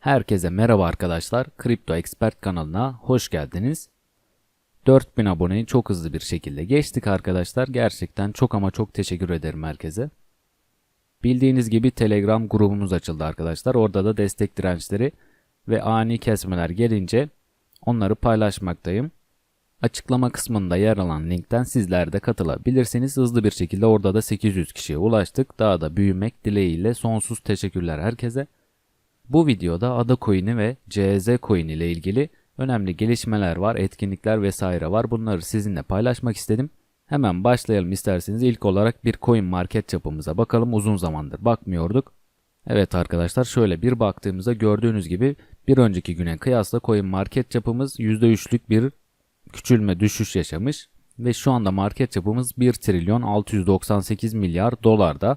Herkese merhaba arkadaşlar. Kripto Expert kanalına hoş geldiniz. 4000 aboneyi çok hızlı bir şekilde geçtik arkadaşlar. Gerçekten çok ama çok teşekkür ederim herkese. Bildiğiniz gibi Telegram grubumuz açıldı arkadaşlar. Orada da destek dirençleri ve ani kesmeler gelince onları paylaşmaktayım. Açıklama kısmında yer alan linkten sizler de katılabilirsiniz. Hızlı bir şekilde orada da 800 kişiye ulaştık. Daha da büyümek dileğiyle sonsuz teşekkürler herkese. Bu videoda Ada Coin'i ve CZ Coin ile ilgili önemli gelişmeler var, etkinlikler vesaire var. Bunları sizinle paylaşmak istedim. Hemen başlayalım isterseniz. İlk olarak bir coin market çapımıza bakalım. Uzun zamandır bakmıyorduk. Evet arkadaşlar şöyle bir baktığımızda gördüğünüz gibi bir önceki güne kıyasla coin market çapımız %3'lük bir küçülme düşüş yaşamış ve şu anda market çapımız 1 trilyon 698 milyar dolarda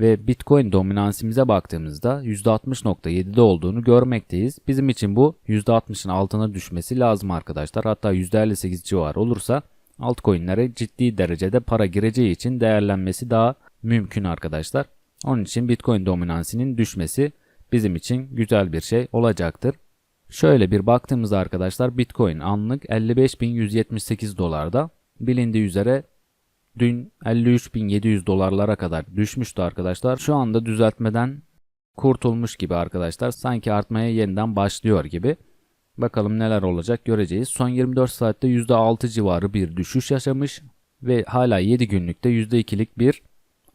ve Bitcoin dominansimize baktığımızda %60.7'de olduğunu görmekteyiz. Bizim için bu %60'ın altına düşmesi lazım arkadaşlar. Hatta %58 civarı olursa altcoin'lere ciddi derecede para gireceği için değerlenmesi daha mümkün arkadaşlar. Onun için Bitcoin dominansinin düşmesi bizim için güzel bir şey olacaktır. Şöyle bir baktığımızda arkadaşlar Bitcoin anlık 55.178 dolarda. Bilindiği üzere dün 53.700 dolarlara kadar düşmüştü arkadaşlar. Şu anda düzeltmeden kurtulmuş gibi arkadaşlar. Sanki artmaya yeniden başlıyor gibi. Bakalım neler olacak göreceğiz. Son 24 saatte %6 civarı bir düşüş yaşamış ve hala 7 günlükte %2'lik bir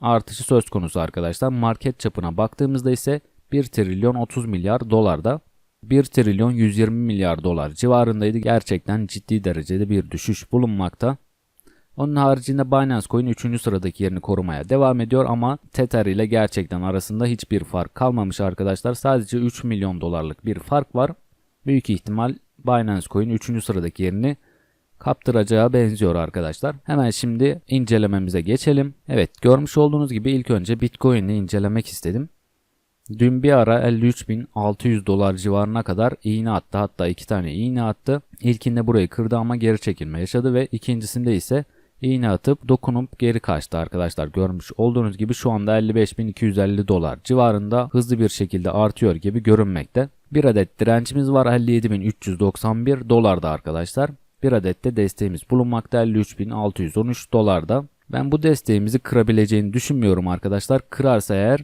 artışı söz konusu arkadaşlar. Market çapına baktığımızda ise 1 trilyon 30 milyar dolarda 1 trilyon 120 milyar dolar civarındaydı. Gerçekten ciddi derecede bir düşüş bulunmakta. Onun haricinde Binance Coin 3. sıradaki yerini korumaya devam ediyor ama Tether ile gerçekten arasında hiçbir fark kalmamış arkadaşlar. Sadece 3 milyon dolarlık bir fark var. Büyük ihtimal Binance Coin 3. sıradaki yerini kaptıracağı benziyor arkadaşlar. Hemen şimdi incelememize geçelim. Evet görmüş olduğunuz gibi ilk önce Bitcoin'i incelemek istedim. Dün bir ara 53.600 dolar civarına kadar iğne attı. Hatta iki tane iğne attı. İlkinde burayı kırdı ama geri çekilme yaşadı ve ikincisinde ise iğne atıp dokunup geri kaçtı arkadaşlar. Görmüş olduğunuz gibi şu anda 55.250 dolar civarında hızlı bir şekilde artıyor gibi görünmekte. Bir adet direncimiz var 57.391 dolarda arkadaşlar. Bir adet de desteğimiz bulunmakta 53.613 dolarda. Ben bu desteğimizi kırabileceğini düşünmüyorum arkadaşlar. Kırarsa eğer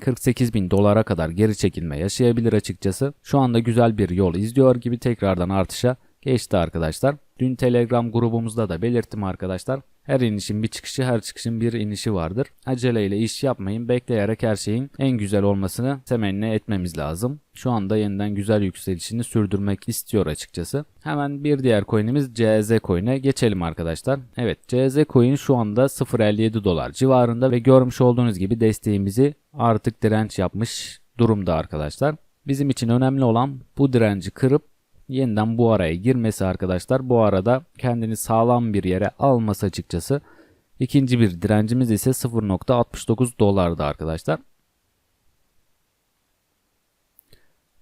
48 bin dolara kadar geri çekilme yaşayabilir açıkçası. Şu anda güzel bir yol izliyor gibi tekrardan artışa geçti arkadaşlar. Dün Telegram grubumuzda da belirttim arkadaşlar. Her inişin bir çıkışı, her çıkışın bir inişi vardır. Aceleyle iş yapmayın, bekleyerek her şeyin en güzel olmasını temenni etmemiz lazım. Şu anda yeniden güzel yükselişini sürdürmek istiyor açıkçası. Hemen bir diğer coin'imiz CZ coin'e geçelim arkadaşlar. Evet CZ coin şu anda 0.57 dolar civarında ve görmüş olduğunuz gibi desteğimizi artık direnç yapmış durumda arkadaşlar. Bizim için önemli olan bu direnci kırıp yeniden bu araya girmesi arkadaşlar. Bu arada kendini sağlam bir yere alması açıkçası. İkinci bir direncimiz ise 0.69 dolardı arkadaşlar.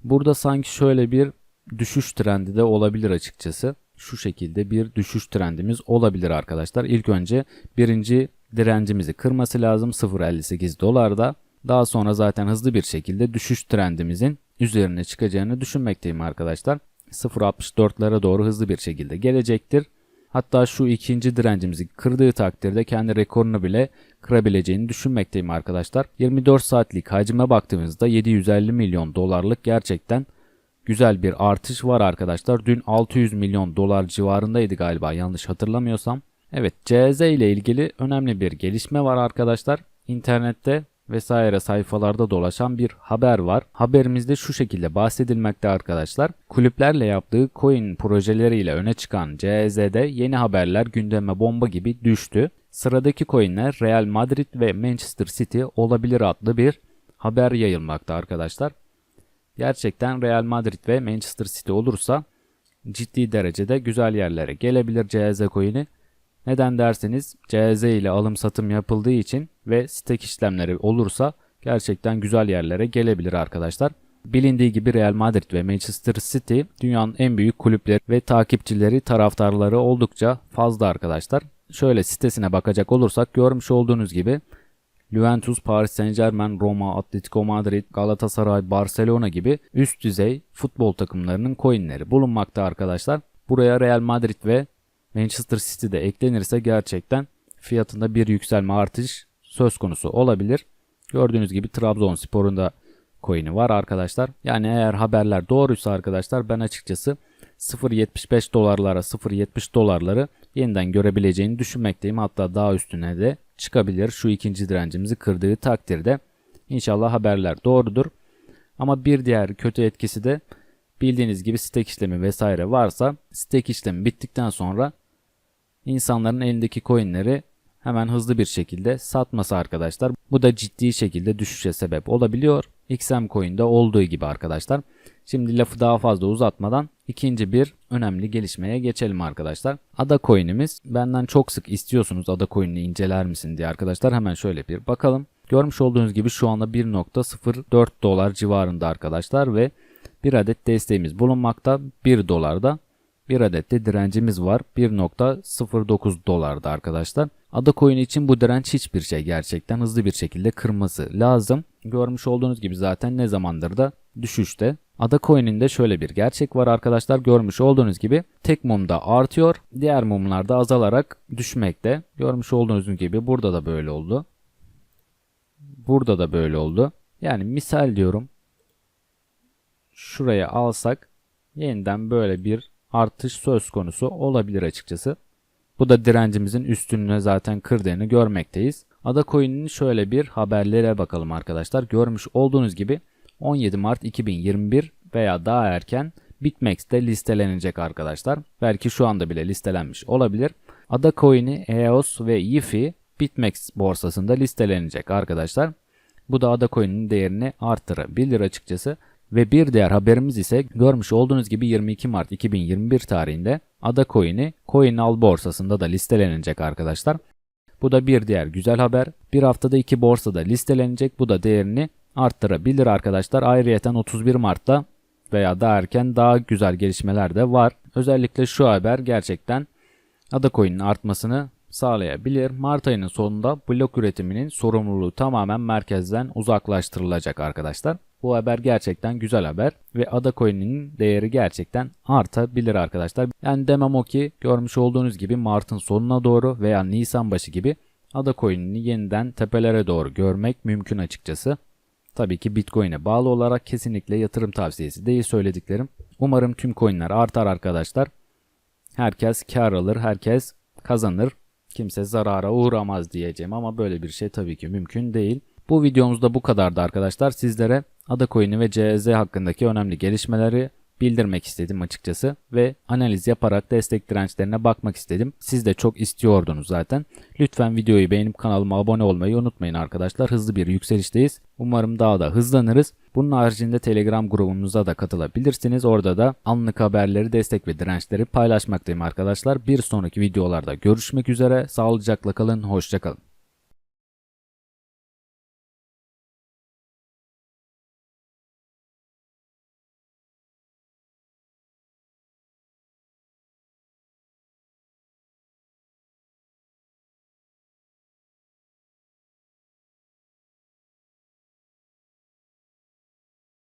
Burada sanki şöyle bir düşüş trendi de olabilir açıkçası. Şu şekilde bir düşüş trendimiz olabilir arkadaşlar. İlk önce birinci direncimizi kırması lazım 0.58 dolarda. Daha sonra zaten hızlı bir şekilde düşüş trendimizin üzerine çıkacağını düşünmekteyim arkadaşlar. 0.64'lara doğru hızlı bir şekilde gelecektir. Hatta şu ikinci direncimizi kırdığı takdirde kendi rekorunu bile kırabileceğini düşünmekteyim arkadaşlar. 24 saatlik hacime baktığımızda 750 milyon dolarlık gerçekten güzel bir artış var arkadaşlar. Dün 600 milyon dolar civarındaydı galiba yanlış hatırlamıyorsam. Evet CZ ile ilgili önemli bir gelişme var arkadaşlar. İnternette vesaire sayfalarda dolaşan bir haber var. Haberimizde şu şekilde bahsedilmekte arkadaşlar. Kulüplerle yaptığı coin projeleriyle öne çıkan CZ'de yeni haberler gündeme bomba gibi düştü. Sıradaki coinler Real Madrid ve Manchester City olabilir adlı bir haber yayılmakta arkadaşlar. Gerçekten Real Madrid ve Manchester City olursa ciddi derecede güzel yerlere gelebilir CZ coin'i. Neden derseniz CZ ile alım satım yapıldığı için ve stake işlemleri olursa gerçekten güzel yerlere gelebilir arkadaşlar. Bilindiği gibi Real Madrid ve Manchester City dünyanın en büyük kulüpleri ve takipçileri, taraftarları oldukça fazla arkadaşlar. Şöyle sitesine bakacak olursak görmüş olduğunuz gibi Juventus, Paris Saint Germain, Roma, Atletico Madrid, Galatasaray, Barcelona gibi üst düzey futbol takımlarının coinleri bulunmakta arkadaşlar. Buraya Real Madrid ve Manchester City de eklenirse gerçekten fiyatında bir yükselme artış söz konusu olabilir. Gördüğünüz gibi Trabzonspor'un da coin'i var arkadaşlar. Yani eğer haberler doğruysa arkadaşlar ben açıkçası 0.75 dolarlara 0.70 dolarları yeniden görebileceğini düşünmekteyim. Hatta daha üstüne de çıkabilir şu ikinci direncimizi kırdığı takdirde. İnşallah haberler doğrudur. Ama bir diğer kötü etkisi de bildiğiniz gibi stake işlemi vesaire varsa stake işlemi bittikten sonra insanların elindeki coinleri hemen hızlı bir şekilde satması arkadaşlar. Bu da ciddi şekilde düşüşe sebep olabiliyor. XM Coin'de olduğu gibi arkadaşlar. Şimdi lafı daha fazla uzatmadan ikinci bir önemli gelişmeye geçelim arkadaşlar. Ada Coin'imiz benden çok sık istiyorsunuz Ada Coin'ini inceler misin diye arkadaşlar. Hemen şöyle bir bakalım. Görmüş olduğunuz gibi şu anda 1.04 dolar civarında arkadaşlar ve bir adet desteğimiz bulunmakta 1 dolarda. Bir adet de direncimiz var 1.09 dolarda arkadaşlar. Ada coin için bu direnç hiçbir şey gerçekten hızlı bir şekilde kırması lazım. Görmüş olduğunuz gibi zaten ne zamandır da düşüşte. Ada coin'inde şöyle bir gerçek var arkadaşlar. Görmüş olduğunuz gibi tek mumda artıyor. Diğer mumlarda azalarak düşmekte. Görmüş olduğunuz gibi burada da böyle oldu. Burada da böyle oldu. Yani misal diyorum. Şuraya alsak yeniden böyle bir artış söz konusu olabilir açıkçası. Bu da direncimizin üstünlüğüne zaten kırdığını görmekteyiz. Ada Coin'in şöyle bir haberlere bakalım arkadaşlar. Görmüş olduğunuz gibi 17 Mart 2021 veya daha erken BitMEX'te listelenecek arkadaşlar. Belki şu anda bile listelenmiş olabilir. Ada Coin'i EOS ve Yifi BitMEX borsasında listelenecek arkadaşlar. Bu da Ada Coin'in değerini arttırabilir açıkçası. Ve bir diğer haberimiz ise görmüş olduğunuz gibi 22 Mart 2021 tarihinde Ada Coin'i CoinAll borsasında da listelenecek arkadaşlar. Bu da bir diğer güzel haber. Bir haftada iki borsada listelenecek. Bu da değerini arttırabilir arkadaşlar. Ayrıyeten 31 Mart'ta veya daha erken daha güzel gelişmeler de var. Özellikle şu haber gerçekten Ada Coin'in artmasını sağlayabilir. Mart ayının sonunda blok üretiminin sorumluluğu tamamen merkezden uzaklaştırılacak arkadaşlar. Bu haber gerçekten güzel haber ve Ada Coin'in değeri gerçekten artabilir arkadaşlar. Yani demem o ki görmüş olduğunuz gibi Mart'ın sonuna doğru veya Nisan başı gibi Ada Coin'ini yeniden tepelere doğru görmek mümkün açıkçası. Tabii ki Bitcoin'e bağlı olarak kesinlikle yatırım tavsiyesi değil söylediklerim. Umarım tüm coinler artar arkadaşlar. Herkes kar alır, herkes kazanır. Kimse zarara uğramaz diyeceğim ama böyle bir şey tabii ki mümkün değil. Bu videomuzda bu kadardı arkadaşlar. Sizlere Ada Coin'i ve CZ hakkındaki önemli gelişmeleri bildirmek istedim açıkçası ve analiz yaparak destek dirençlerine bakmak istedim. Siz de çok istiyordunuz zaten. Lütfen videoyu beğenip kanalıma abone olmayı unutmayın arkadaşlar. Hızlı bir yükselişteyiz. Umarım daha da hızlanırız. Bunun haricinde Telegram grubumuza da katılabilirsiniz. Orada da anlık haberleri, destek ve dirençleri paylaşmaktayım arkadaşlar. Bir sonraki videolarda görüşmek üzere. Sağlıcakla kalın, hoşçakalın.